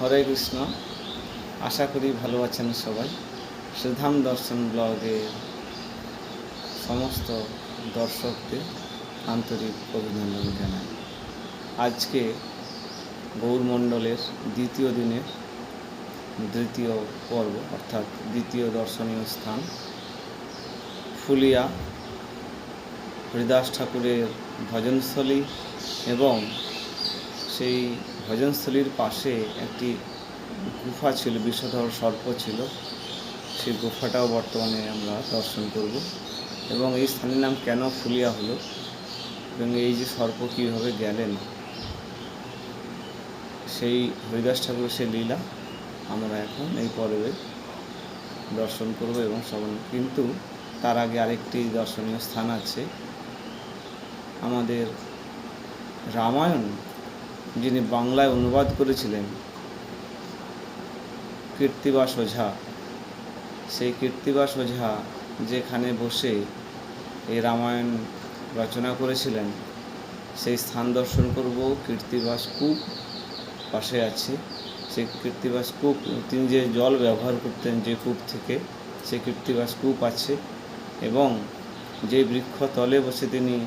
হরে কৃষ্ণ। আশা করি ভালো আছেন সবাই। শ্রীধাম দর্শন ব্লগের সমস্ত দর্শকদের আন্তরিক অভিনন্দন জানাই। আজকে গৌরমণ্ডলের দ্বিতীয় দিনের দ্বিতীয় পর্ব, অর্থাৎ দ্বিতীয় দর্শনীয় স্থান ফুলিয়া হরিদাস ঠাকুরের ভজনস্থলী এবং সেই ভজনস্থলীর পাশে একটি গুফা ছিল, বিষধর সর্প ছিল। সেই গুফাটাও বর্তমানে আমরা দর্শন করব। এবং এই স্থানের নাম কেন ফুলিয়া হলো? এবং এই যে সর্প কীভাবে গেলেন? সেই হরিদাস ঠাকুরের সেই লীলা আমরা এখন এই পর্বে দর্শন করব এবং শ্রবণ কিন্তু তার আগে আরেকটি দর্শনীয় স্থান আছে। আমাদের রামায়ণ যিনি বাংলায় অনুবাদ করেছিলেন কীর্তিবাস ওঝা সেই কীর্তিবাস ওঝা যেখানে বসে এই রামায়ণ রচনা করেছিলেন, সেই স্থান দর্শন করব কীর্তিবাস কূপ পাশে আছে। সেই কীর্তিবাস কূপ তিনি যে জল ব্যবহার করতেন যে কূপ থেকে, সেই কীর্তিবাস কূপ আছে এবং যে বৃক্ষ তলে বসে তিনি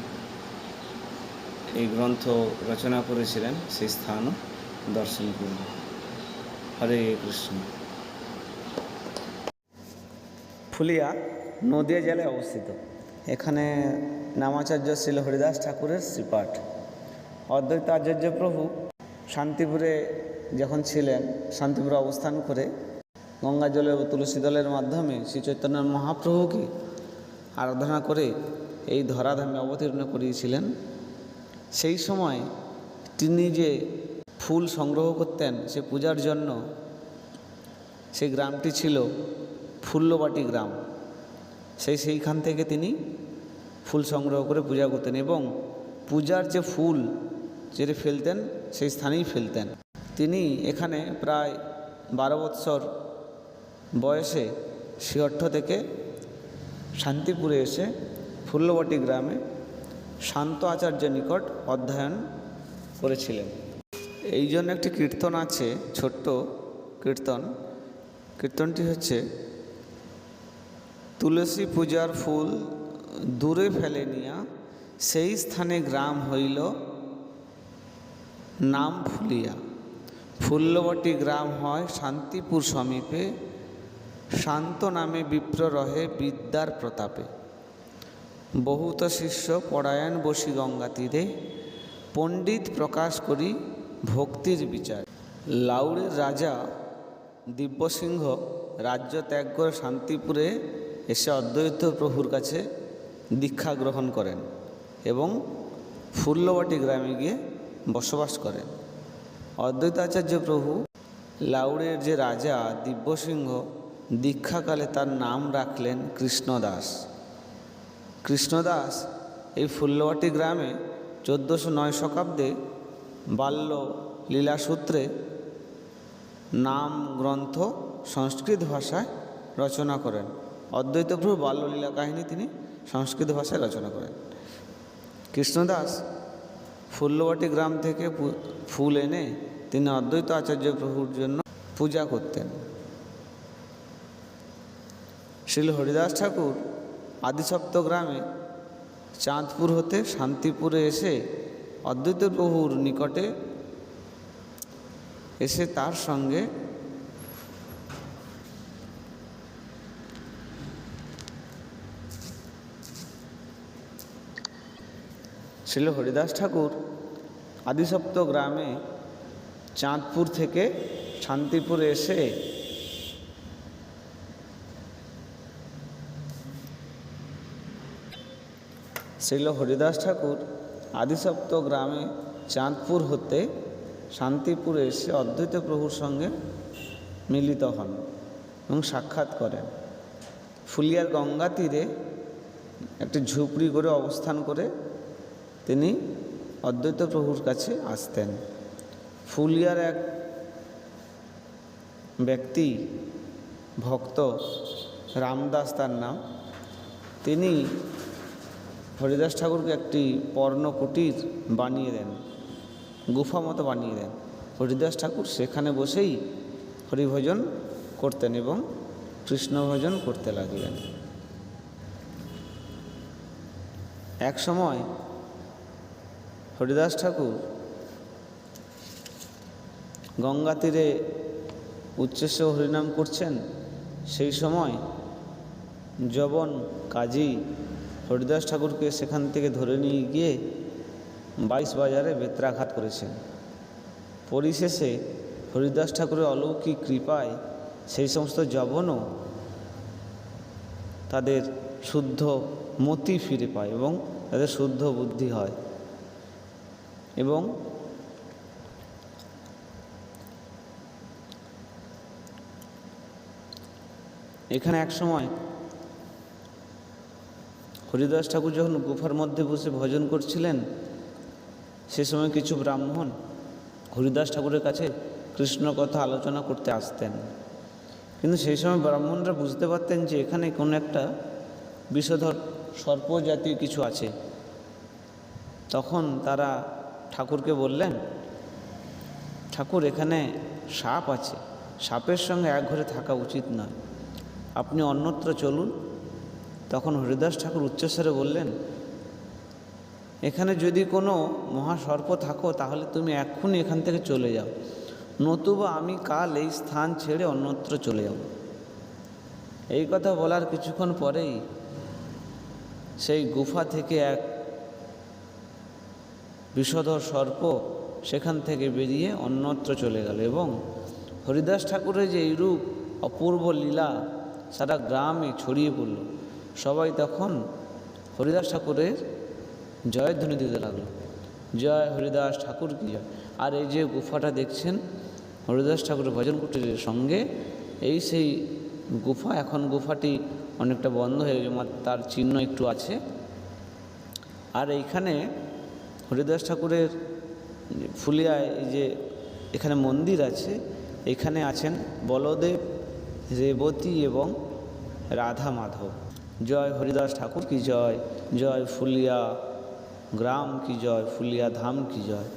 এই গ্রন্থ রচনা করেছিলেন সেই স্থানও দর্শন করব হরে কৃষ্ণ। ফুলিয়া নদিয়া জেলায় অবস্থিত। এখানে নামাচার্য শিল হরিদাস ঠাকুরের শ্রীপাঠ। অদ্বৈত আচার্য প্রভু শান্তিপুরে যখন ছিলেন, শান্তিপুরে অবস্থান করে গঙ্গা জলে ও তুলসী দলের মাধ্যমে শ্রী চৈতন্য মহাপ্রভুকে আরাধনা করে এই ধরাধামে অবতীর্ণ করিয়েছিলেন সেই সময় তিনি যে ফুল সংগ্রহ করতেন সে পূজার জন্য, সেই গ্রামটি ছিল ফুল্লবাটি গ্রাম। সেই সেইখান থেকে তিনি ফুল সংগ্রহ করে পূজা করতেন এবং পূজার যে ফুল যেটা ফেলতেন সেই স্থানেই ফেলতেন। তিনি এখানে প্রায় বারো বৎসর বয়সে শিহট্ট থেকে শান্তিপুরে এসে ফুল্লবাটি গ্রামে শান্ত আচার্য নিকট অধ্যয়ন করেছিলেন। এই জন্য একটি কীর্তন আছে, ছোট্ট কীর্তন। কীর্তনটি হচ্ছে, তুলসী পূজার ফুল দূরে ফেলে নিয়া, সেই স্থানে গ্রাম হইল, নাম ফুলিয়া। ফুল্লবটি গ্রাম হয় শান্তিপুর সমীপে, শান্ত নামে বিপ্র রহে বিদ্যার প্রতাপে। বহুত শিষ্য পরায়ণ বসি গঙ্গা তীরে, পণ্ডিত প্রকাশ করি ভক্তির বিচার। লাউড়ের রাজা দিব্যসিংহ রাজ্য ত্যাগ করে শান্তিপুরে এসে অদ্বৈত প্রভুর কাছে দীক্ষা গ্রহণ করেন এবং ফুল্লবাটি গ্রামে গিয়ে বসবাস করেন। অদ্বৈতাচার্য প্রভু লাউড়ের যে রাজা দিব্যসিংহ দীক্ষাকালে তার নাম রাখলেন কৃষ্ণদাস। কৃষ্ণদাস এই ফুল্লবাটি গ্রামে চোদ্দোশো নয় শতাব্দে বাল্য লীলাসূত্রে নাম, গ্রন্থ, সংস্কৃত ভাষায় রচনা করেন। অদ্বৈত প্রভু বাল্যলীলা কাহিনী তিনি সংস্কৃত ভাষায় রচনা করেন। কৃষ্ণদাস ফুল্লবাটি গ্রাম থেকে ফুল এনে তিনি অদ্বৈত আচার্য প্রভুর জন্য পূজা করতেন। শ্রীল হরিদাস ঠাকুর আদিসপ্ত গ্রামে চাঁদপুর হতে শান্তিপুরে এসে অদ্বৈত প্রভুর নিকটে এসে তার সঙ্গে শিল হরিদাস ঠাকুর আদিসপ্ত গ্রামে চাঁদপুর থেকে শান্তিপুরে এসে শ্রীল হরিদাস ঠাকুর আদিসপ্ত গ্রামে চাঁদপুর হতে শান্তিপুরে এসে অদ্বৈত প্রভুর সঙ্গে মিলিত হন এবং সাক্ষাৎ করেন। ফুলিয়ার গঙ্গা তীরে একটি ঝুপড়ি করে অবস্থান করে তিনি অদ্বৈত প্রভুর কাছে আসতেন। ফুলিয়ার এক ব্যক্তি, ভক্ত রামদাস তার নাম, তিনি হরিদাস ঠাকুরকে একটি পর্ণ কুটির বানিয়ে দেন, গুফা মতো বানিয়ে দেন। হরিদাস ঠাকুর সেখানে বসেই হরিভজন করতেন এবং কৃষ্ণ ভজন করতে লাগলেন। এক সময় হরিদাস ঠাকুর গঙ্গা তীরে উচ্চস্ব হরিনাম করছেন, সেই সময় জবন কাজী হরিদাস ঠাকুরকে সেখান থেকে ধরে নিয়ে গিয়ে বাইশ বাজারে বেত্রাঘাত করেছেন। পরিশেষে হরিদাস ঠাকুরের অলৌকিক কৃপায় সেই সমস্ত জবনও তাদের শুদ্ধ মতি ফিরে পায় এবং তাদের শুদ্ধ বুদ্ধি হয়। এবং এখানে এক সময় হরিদাস ঠাকুর যখন গুফার মধ্যে বসে ভজন করছিলেন, সে সময় কিছু ব্রাহ্মণ হরিদাস ঠাকুরের কাছে কৃষ্ণ কথা আলোচনা করতে আসতেন। কিন্তু সেই সময় ব্রাহ্মণরা বুঝতে পারতেন যে এখানে কোনো একটা বিষধর সর্প জাতীয় কিছু আছে। তখন তারা ঠাকুরকে বললেন, ঠাকুর, এখানে সাপ আছে। সাপের সঙ্গে এক ঘরে থাকা উচিত নয়। আপনি অন্যত্র চলুন তখন হরিদাস ঠাকুর উচ্চস্বরে বললেন, এখানে যদি কোনো মহাসর্প থাকো, তাহলে তুমি এক্ষুনি এখান থেকে চলে যাও। নতুবা আমি কাল এই স্থান ছেড়ে অন্যত্র চলে যাব। এই কথা বলার কিছুক্ষণ পরেই সেই গুফা থেকে এক বিষধর সর্প সেখান থেকে বেরিয়ে অন্যত্র চলে গেল এবং হরিদাস ঠাকুরের যে এইরূপ অপূর্ব লীলা সারা গ্রামে ছড়িয়ে পড়ল। সবাই তখন হরিদাস ঠাকুরের জয়ধ্বনি দিতে লাগল। জয় হরিদাস ঠাকুর কি জয়? আর এই যে গুফাটা দেখছেন, হরিদাস ঠাকুরের ভজন কুটিরের সঙ্গে, এই সেই গুফা, এখন গুফাটি অনেকটা বন্ধ হয়ে গেছে তার চিহ্ন একটু আছে। আর এইখানে হরিদাস ঠাকুরের ফুলিয়ায় এই যে এখানে মন্দির আছে, এখানে আছেন বলদেব, রেবতী এবং রাধা মাধব। জয় হরিদাস ঠাকুর কি জয়? জয় ফুলিয়া গ্রাম কি জয়? ফুলিয়া ধাম কি জয়?